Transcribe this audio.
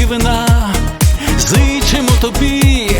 і вина, зичимо тобі.